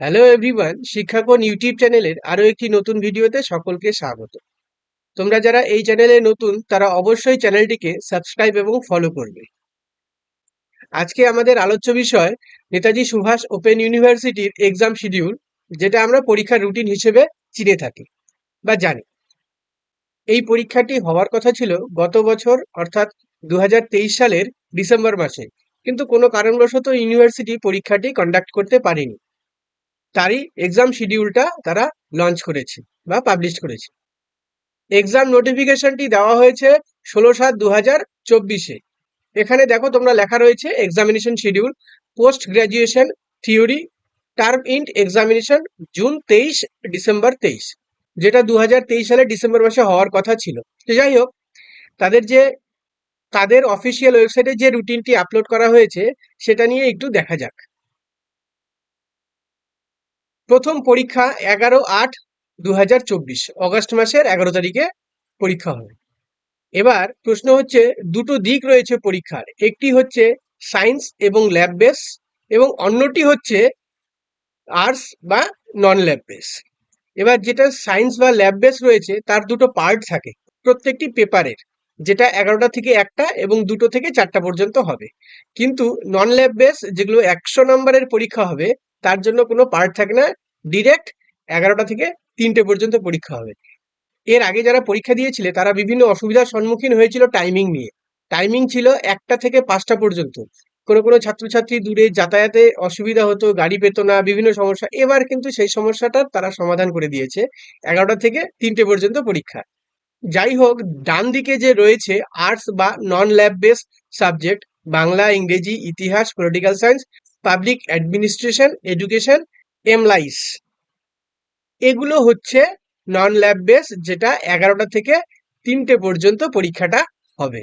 Hello everyone শিক্ষাকোণ YouTube চ্যানেলের আরও একটি নতুন ভিডিওতে সকলকে স্বাগত। তোমরা যারা এই চ্যানেলে নতুন, তারা অবশ্যই চ্যানেলটিকে সাবস্ক্রাইব এবং ফলো করবে। আজকে আমাদের আলোচ্য বিষয় নেতাজি সুভাষ ওপেন ইউনিভার্সিটির এক্সাম শিডিউল যেটা আমরা পরীক্ষার রুটিন হিসেবে চিনে থাকি বা জানি। এই পরীক্ষাটি হওয়ার কথা ছিল গত বছর, অর্থাৎ দু হাজার তেইশ সালের ডিসেম্বর মাসে। কিন্তু কোনো কারণবশত ইউনিভার্সিটি পরীক্ষাটি কন্ডাক্ট করতে পারেনি। তারই এক্সাম শিডিউলটা তারা লঞ্চ করেছে বা পাবলিশ করেছে। এক্সাম নোটিফিকেশনটি দেওয়া হয়েছে ষোলো সাত দু হাজার চব্বিশে। এখানে দেখো তোমরা লেখা রয়েছে examination schedule post graduation theory term int examination June তেইশ ডিসেম্বর তেইশ, যেটা দু হাজার তেইশ সালে ডিসেম্বর মাসে হওয়ার কথা ছিল। তো যাই হোক, তাদের যে, তাদের অফিসিয়াল ওয়েবসাইটে যে রুটিনটি আপলোড করা হয়েছে, সেটা নিয়ে একটু দেখা যাক। প্রথম পরীক্ষা এগারো আট দু হাজার চব্বিশ। অগস্ট মাসের এগারো তারিখে পরীক্ষা হবে এবার প্রশ্ন হচ্ছে, দুটো দিক রয়েছে পরীক্ষার। একটি হচ্ছে সায়েন্স এবং ল্যাব বেস এবং অন্যটি হচ্ছে আর্টস বা নন ল্যাব বেস। এবার যেটা সায়েন্স বা ল্যাব বেস রয়েছে, তার দুটো পার্ট থাকে। প্রত্যেকটি পেপারের, যেটা এগারোটা থেকে একটা এবং দুটো থেকে চারটা পর্যন্ত হবে। কিন্তু নন ল্যাব বেস, যেগুলো একশো নম্বরের পরীক্ষা হবে তার জন্য কোনো পার্ট থাকে না। ডিরেক্ট এগারোটা থেকে তিনটে পর্যন্ত পরীক্ষা হবে। এর আগে যারা পরীক্ষা দিয়েছিলে, তারা বিভিন্ন অসুবিধার সম্মুখীন হয়েছিল টাইমিং নিয়ে। টাইমিং ছিল একটা থেকে পাঁচটা পর্যন্ত। কোনো কোনো ছাত্রছাত্রী দূরে যাতায়াতে অসুবিধা হতো, গাড়ি পেত না, বিভিন্ন সমস্যা। এবার কিন্তু সেই সমস্যাটার তারা সমাধান করে দিয়েছে। এগারোটা থেকে তিনটে পর্যন্ত পরীক্ষা। যাই হোক, ডান দিকে যে রয়েছে আর্টস বা non lab base subject Bangla, ইংরেজি, ইতিহাস political science public administration education এমলাইস এগুলো হচ্ছে নন ল্যাব বেস যেটা এগারোটা থেকে তিনটে পর্যন্ত পরীক্ষাটা হবে।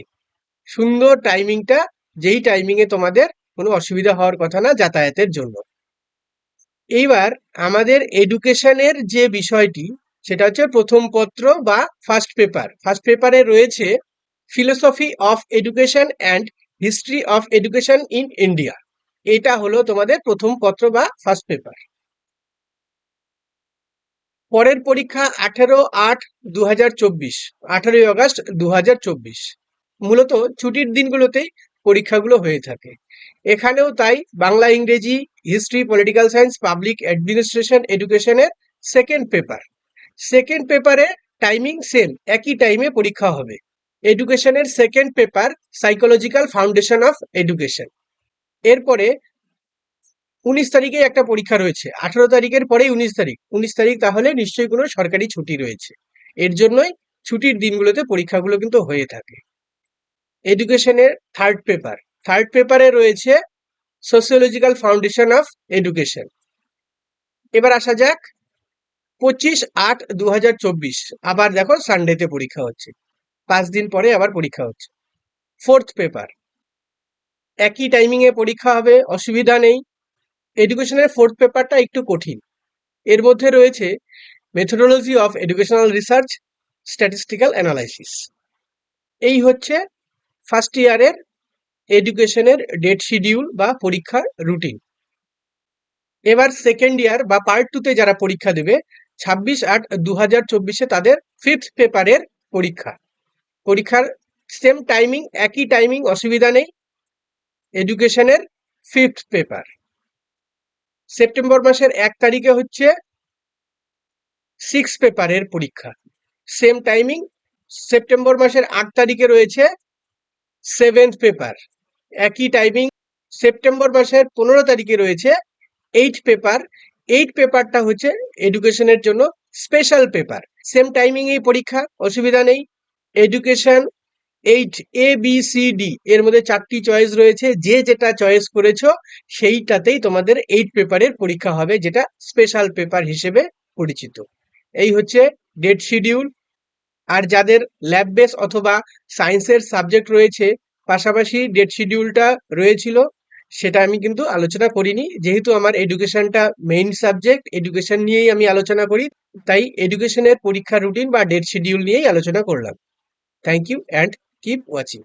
সুন্দর টাইমিংটা যেই টাইমিংয়ে তোমাদের কোনো অসুবিধা হওয়ার কথা না যাতায়াতের জন্য। এইবার আমাদের এডুকেশনের যে বিষয়টি, সেটা হচ্ছে প্রথম পত্র বা ফার্স্ট পেপার ফার্স্ট পেপারে রয়েছে philosophy of education and history of education in India এটা হলো তোমাদের প্রথম পত্র বা ফার্স্ট পেপার পরের পরীক্ষা আঠেরো আট দু হাজার চব্বিশ, আঠেরোই আগস্ট দু হাজার চব্বিশ। মূলত ছুটির দিনগুলোতেই পরীক্ষাগুলো হয়ে থাকে। এখানেও তাই বাংলা, ইংরেজি history political science public administration এডুকেশনের সেকেন্ড পেপার সেকেন্ড পেপারে টাইমিং সেম একই টাইমে পরীক্ষা হবে। এডুকেশনের second paper psychological foundation of education এরপরে উনিশ তারিখে একটা পরীক্ষা রয়েছে। আঠারো তারিখের পরেই উনিশ তারিখ। উনিশ তারিখ তাহলে নিশ্চয়ই কোনো সরকারি ছুটি রয়েছে। এর জন্যই ছুটির দিনগুলোতে পরীক্ষাগুলো কিন্তু হয়ে থাকে। এডুকেশনের থার্ড পেপার থার্ড পেপারে রয়েছে সোসিওলজিক্যাল ফাউন্ডেশন অফ এডুকেশন এবার আসা যাক পঁচিশ আট দু আবার দেখো সানডেতে পরীক্ষা হচ্ছে। পাঁচ দিন পরে আবার পরীক্ষা হচ্ছে। ফোর্থ পেপার একই টাইমিংয়ে পরীক্ষা হবে, অসুবিধা নেই। এডুকেশনের ফোর্থ পেপারটা একটু কঠিন। এর মধ্যে রয়েছে methodology of educational research statistical analysis এই হচ্ছে ফার্স্ট ইয়ারের এডুকেশনের ডেট শিডিউল বা পরীক্ষার রুটিন এবার সেকেন্ড ইয়ার বা পার্ট টুতে যারা পরীক্ষা দেবে, ছাব্বিশ আট দু হাজার চব্বিশে তাদের ফিফথ পেপারের পরীক্ষা। পরীক্ষার সেম টাইমিং একই টাইমিং অসুবিধা নেই। এডুকেশনের ফিফথ পেপার সেপ্টেম্বর মাসের এক তারিখে হচ্ছে সিক্স পেপারের পরীক্ষা। সেম টাইমিং সেপ্টেম্বর মাসের আট তারিখে রয়েছে সেভেন্থ পেপার একই টাইমিং সেপ্টেম্বর মাসের পনেরো তারিখে রয়েছে এইট পেপার এইট পেপারটা হচ্ছে এডুকেশনের জন্য স্পেশাল পেপার সেম টাইমিং এই পরীক্ষা, অসুবিধা নেই। Education eight A B C D এর মধ্যে চারটি চয়েস রয়েছে। যে যেটা চয়েস করেছ, সেইটাতেই তোমাদের এইট পেপারের পরীক্ষা হবে, যেটা স্পেশাল পেপার হিসেবে পরিচিত। এই হচ্ছে ডেট শিডিউল আর যাদের ল্যাব বেস অথবা সায়েন্সের সাবজেক্ট রয়েছে, পাশাপাশি ডেট শিডিউলটা রয়েছিল, সেটা আমি কিন্তু আলোচনা করিনি। যেহেতু আমার এডুকেশনটা মেইন সাবজেক্ট এডুকেশন নিয়েই আমি আলোচনা করি, তাই এডুকেশনের পরীক্ষা রুটিন বা ডেট শিডিউল নিয়েই আলোচনা করলাম। Thank you and keep watching